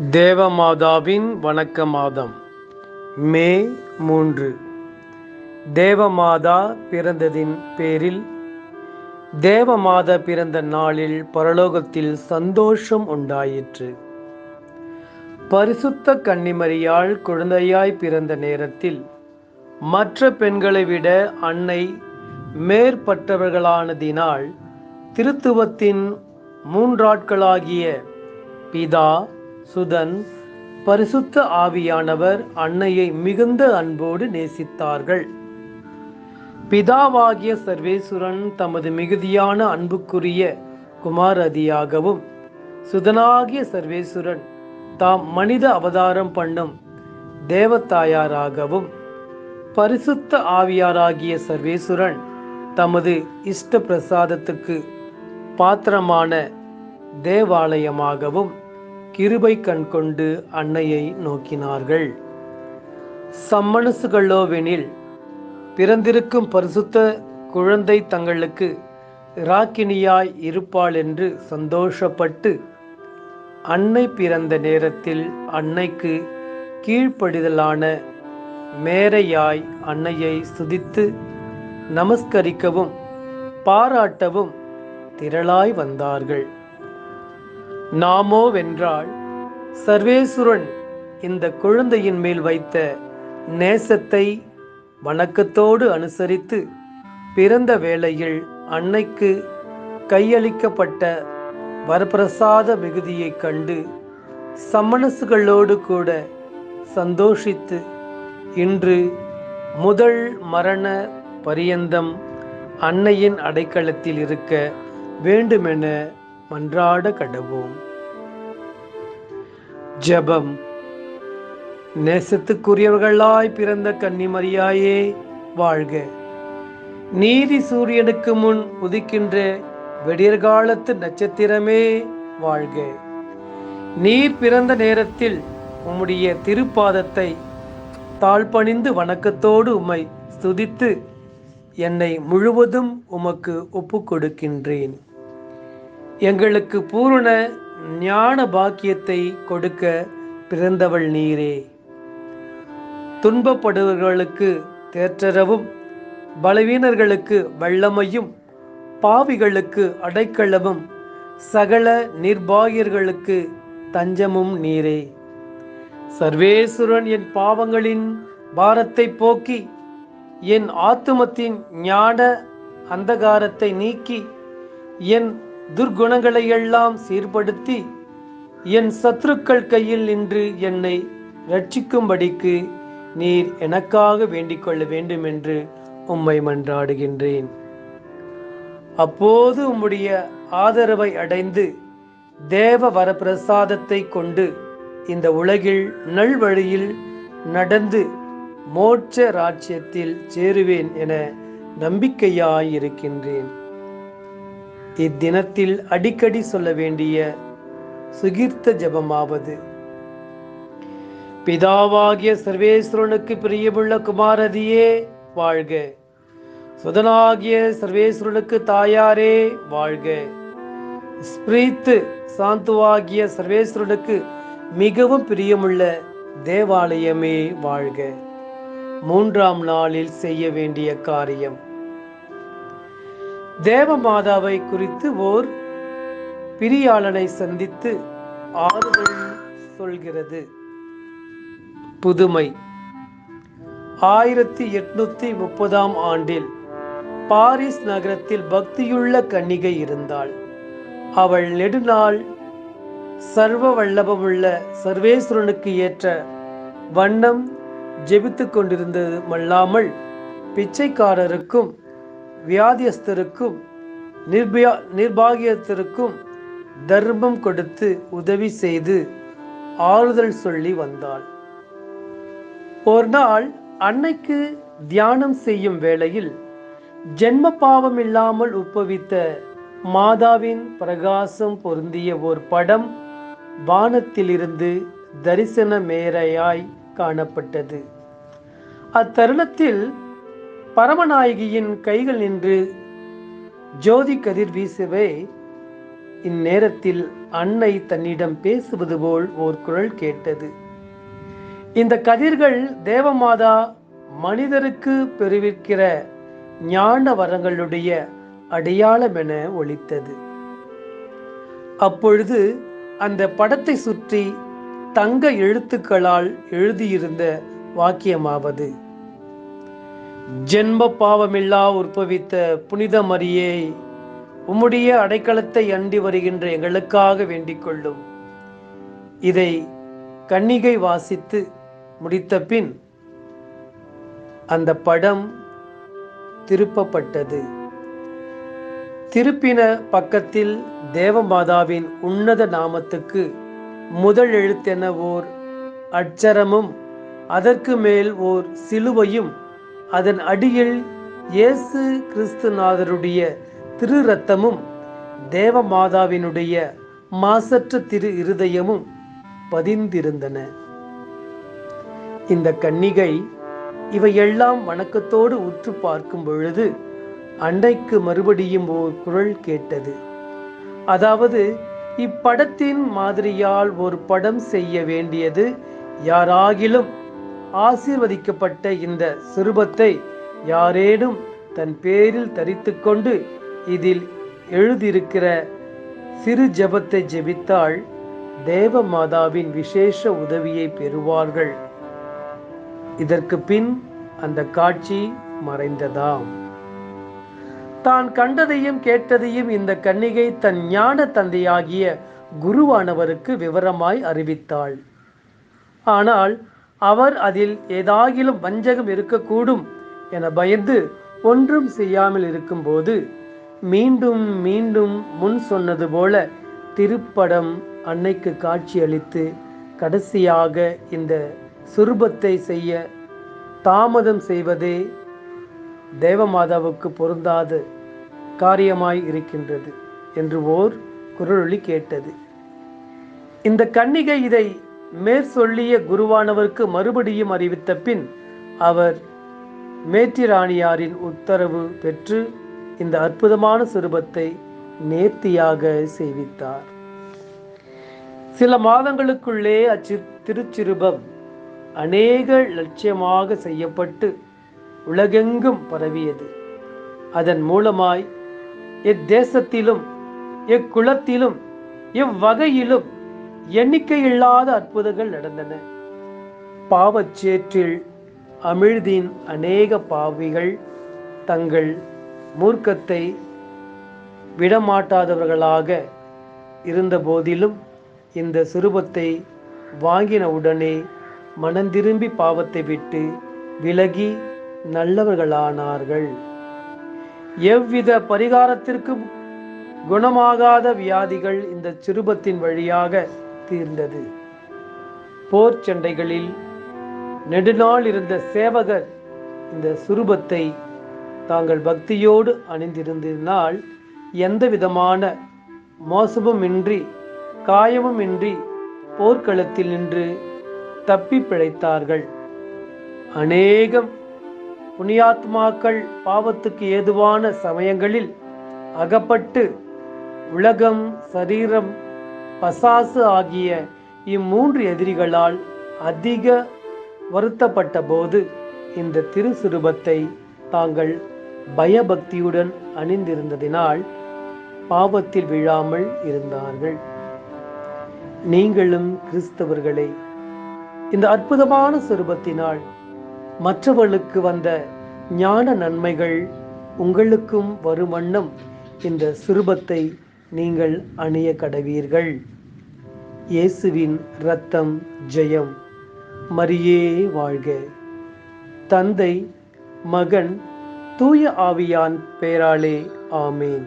தேவமாதாவின் வணக்க மாதம் மே மூன்று. தேவமாதா பிறந்ததின் பேரில் தேவமாதா பிறந்த நாளில் பரலோகத்தில் சந்தோஷம் உண்டாயிற்று. பரிசுத்த கன்னிமரியால் குழந்தையாய் பிறந்த நேரத்தில் மற்ற பெண்களை விட அன்னை மேற்பட்டவர்களானதினால் திருத்துவத்தின் மூன்றாட்களாகிய பிதா சுதன் பரிசுத்த ஆவியானவர் அன்னையை மிகுந்த அன்போடு நேசித்தார்கள். பிதாவாகிய சர்வேசுரன் தமது மிகுதியான அன்புக்குரிய குமாரதியாகவும் சுதனாகிய சர்வேசுரன் தாம் மனித அவதாரம் பண்ணும் தேவத்தாயாராகவும் பரிசுத்த ஆவியாராகிய சர்வேசுரன் தமது இஷ்ட பிரசாதத்துக்கு பாத்திரமான தேவாலயமாகவும் கிருபை கண் கொண்டு அன்னையை நோக்கினார்கள். சம்மனசுகளோவெனில் பிறந்திருக்கும் பரிசுத்த குழந்தை தங்களுக்கு ராக்கினியாய் இருப்பாள் என்று சந்தோஷப்பட்டு அன்னை பிறந்த நேரத்தில் அன்னைக்கு கீழ்ப்படிதலான மேரையாய் அன்னையை சுதித்து நமஸ்கரிக்கவும் பாராட்டவும் திரளாய் வந்தார்கள். நாமோ வென்றால் சர்வேசுரன் இந்த குழந்தையின் மேல் வைத்த நேசத்தை வணக்கத்தோடு அனுசரித்து பிறந்த வேளையில் அன்னைக்கு கையளிக்கப்பட்ட வரப்பிரசாத மிகுதியைக் கண்டு சம்மனசுகளோடு கூட சந்தோஷித்து இன்று முதல் மரண பரியந்தம் அன்னையின் அடைக்கலத்தில் இருக்க வேண்டுமென மன்றாட கடவோம். ஜபம். நேசத்துக்குரியவர்களாய் பிறந்த கன்னிமரியாயே வாழ்க. நீதி சூரியனுக்கு முன் உதிக்கின்ற வெடியற்காலத்து நட்சத்திரமே வாழ்க. நீர் பிறந்த நேரத்தில் உம்முடைய திருப்பாதத்தை தாழ்பணிந்து வணக்கத்தோடு உம்மை ஸ்துதித்து என்னை முழுவதும் உமக்கு ஒப்புக் கொடுக்கின்றேன் எங்களுக்கு பூரண ஞான பாக்கியத்தை கொடுக்க பிறந்தவள் நீரே. துன்பப்படுபவர்களுக்கு தேற்றரவும் பலவீனர்களுக்கு வல்லமையும் பாவிகளுக்கு அடைக்கலமும் சகல நிர்பாகியர்களுக்கு தஞ்சமும் நீரே. சர்வேசுரன் என் பாவங்களின் பாரத்தை போக்கி என் ஆத்துமத்தின் ஞான அந்தகாரத்தை நீக்கி என் துர்குணங்களை எல்லாம் சீர்படுத்தி என் சத்துருக்கள் கையில் நின்று என்னை ரட்சிக்கும்படிக்கு நீர் எனக்காக வேண்டிக் கொள்ள வேண்டும் என்று உம்மை மன்றாடுகின்றேன். அப்போது உம்முடைய ஆதரவை அடைந்து தேவ வரப்பிரசாதத்தை கொண்டு இந்த உலகில் நல்வழியில் நடந்து மோட்ச ராஜ்யத்தில் சேருவேன் என நம்பிக்கையாயிருக்கின்றேன். இத்தினத்தில் அடிக்கடி சொல்ல வேண்டிய சுகீர்த்த ஜபமாவது. பிதாவாகிய சர்வேஸ்வரனுக்கு பிரியமுள்ள குமாரதியே வாழ்க. சுதனாகிய சர்வேஸ்வரனுக்கு தாயாரே வாழ்க. ஸ்பிரீத்து சாந்துவாகிய சர்வேஸ்வரனுக்கு மிகவும் பிரியமுள்ள தேவாலயமே வாழ்க. மூன்றாம் நாளில் செய்ய வேண்டிய காரியம். தேவமாதாவை குறித்து ஓர் பிரியாளனை சந்தித்து ஆறுதல் சொல்கிறது. புதுமை. ஆயிரத்தி எட்நூத்தி முப்பதாம் ஆண்டில் பாரிஸ் நகரத்தில் பக்தியுள்ள கன்னிகை இருந்தாள். அவள் நெடுநாள் சர்வ வல்லபமுள்ள சர்வேஸ்வரனுக்கு ஏற்ற வண்ணம் ஜெபித்து கொண்டிருந்தது மல்லாமல் பிச்சைக்காரருக்கும் வியாதியஸ்தருக்கும் நிர்பயா நிர்பாகியத்திற்கும் தர்மம் கொடுத்து உதவி செய்து ஆறுதல் சொல்லி வந்தாள். ஒரு நாள் அன்னைக்கு தியானம் செய்யும் வேளையில் ஜென்ம பாவம் இல்லாமல் உப்பவித்த மாதாவின் பிரகாசம் பொருந்திய ஒரு படம் வானத்திலிருந்து தரிசன மேரையாய் காணப்பட்டது. அத்தருணத்தில் பரமநாயகியின் கைகள் நின்று ஜோதி கதிர் வீசவே. இந்நேரத்தில் அன்னை தன்னிடம் பேசுவது போல் ஓர் குரல் கேட்டது. இந்த கதிர்கள் தேவமாதா மனிதருக்கு பெருவிக்கிற ஞான வரங்களுடைய அடையாளம் என ஒழித்தது அப்பொழுது அந்த படத்தை சுற்றி தங்க எழுத்துக்களால் எழுதியிருந்த வாக்கியமாவது. ஜென்ம பாவமில்லா உற்பவித்த புனித மரியே உம்முடைய அடைக்கலத்தை அண்டி வருகின்ற எங்களுக்காக வேண்டிக் கொள்ளும். இதை கன்னிகை வாசித்து முடித்த பின் அந்த படம் திருப்பப்பட்டது. திருப்பின பக்கத்தில் தேவமாதாவின் உன்னத நாமத்துக்கு முதல் எழுத்தென ஓர் அட்சரமும் அதற்கு மேல் ஓர் சிலுவையும் அதன் அடியில் இயேசு கிறிஸ்துநாதருடைய திரு ரத்தமும் தேவமாதாவினுடைய மாசற்ற திரு இருதயமும் பதிந்திருந்தன. இந்த கன்னிகை இவையெல்லாம் வணக்கத்தோடு உற்று பார்க்கும் பொழுது அன்னைக்கு மறுபடியும் ஓர் குரல் கேட்டது. அதாவது இப்படத்தின் மாதிரியால் ஒரு படம் செய்ய வேண்டியது யாராகிலும் ஆசீர்வதிக்கப்பட்ட இந்த சிறுபத்தை யாரேனும் தன் பேரில் தரித்து கொண்டு இதில் எழுதியிருக்கிற சிறு ஜபத்தை ஜெபித்தால் தேவ மாதாவின் விசேஷ உதவியை பெறுவார்கள். இதற்கு பின் அந்த காட்சி மறைந்ததாம். தான் கண்டதையும் கேட்டதையும் இந்த கன்னிகை தன் ஞான தந்தையாகிய குருவானவருக்கு விவரமாய் அறிவித்தாள். ஆனால் அவர் அதில் ஏதாகிலும் வஞ்சகம் இருக்கக்கூடும் என பயந்து ஒன்றும் செய்யாமல் இருக்கும்போது மீண்டும் மீண்டும் முன் சொன்னது போல திருப்படம் அன்னைக்கு காட்சியளித்து கடைசியாக இந்த சுரூபத்தை செய்ய தாமதம் செய்வதே தேவமாதாவுக்கு பொருந்தாத காரியமாய் இருக்கின்றது என்று ஓர் குரலொலி கேட்டது. இந்த கன்னிகை இதை மேற்சொல்லிய குருவானவருக்கு மறுபடியும் அறிவித்த பின் அவர் மேற்றிராணியாரின் உத்தரவு பெற்று இந்த அற்புதமான சிறுபத்தை நேர்த்தியாக செய்வித்தார் சில மாதங்களுக்குள்ளே அச்சு திருச்சிறுபம் அநேக லட்சியமாக செய்யப்பட்டு உலகெங்கும் பரவியது. அதன் மூலமாய் எத்தேசத்திலும் எக்குளத்திலும் எவ்வகையிலும் எண்ணிக்கையில்லாத அற்புதங்கள் நடந்தன. பாவச்சேற்றில் அமிழ்தின் அநேக பாவிகள் தங்கள் மூர்க்கத்தை விடமாட்டாதவர்களாக இருந்த போதிலும் இந்த சிறுபத்தை வாங்கின உடனே மனந்திரும்பி பாவத்தை விட்டு விலகி நல்லவர்களானார்கள். எவ்வித பரிகாரத்திற்கும் குணமாகாத வியாதிகள் இந்த சிறுபத்தின் வழியாக தீர்ந்தது. போர் சண்டைகளில் நெடுநாள் இருந்த சேவகர் இந்த சுரூபத்தை தாங்கள் பக்தியோடு அணிந்திருந்ததினால் எந்த விதமான மோசமுமின்றி காயமுமின்றி போர்க்களத்தில் நின்று தப்பி பிழைத்தார்கள். அநேகம் புனியாத்மாக்கள் பாவத்துக்கு ஏதுவான சமயங்களில் அகப்பட்டு உலகம் சரீரம் பசாசு ஆகிய இம்மூன்று எதிரிகளால் அதிக வருத்தப்பட்ட போது இந்த திருசுரூபத்தை தாங்கள் பயபக்தியுடன் அணிந்திருந்ததினால் பாவத்தில் விழாமல் இருந்தார்கள். நீங்களும் கிறிஸ்தவர்களே இந்த அற்புதமான சிறுபத்தினால் மற்றவர்களுக்கு வந்த ஞான நன்மைகள் உங்களுக்கும் வரும் வண்ணம் இந்த சிறுபத்தை நீங்கள் அணிய கடவீர்கள். இயேசுவின் இரத்தம் ஜெயம். மரியே வாழ்க. தந்தை மகன் தூய ஆவியான் பெயராலே ஆமேன்.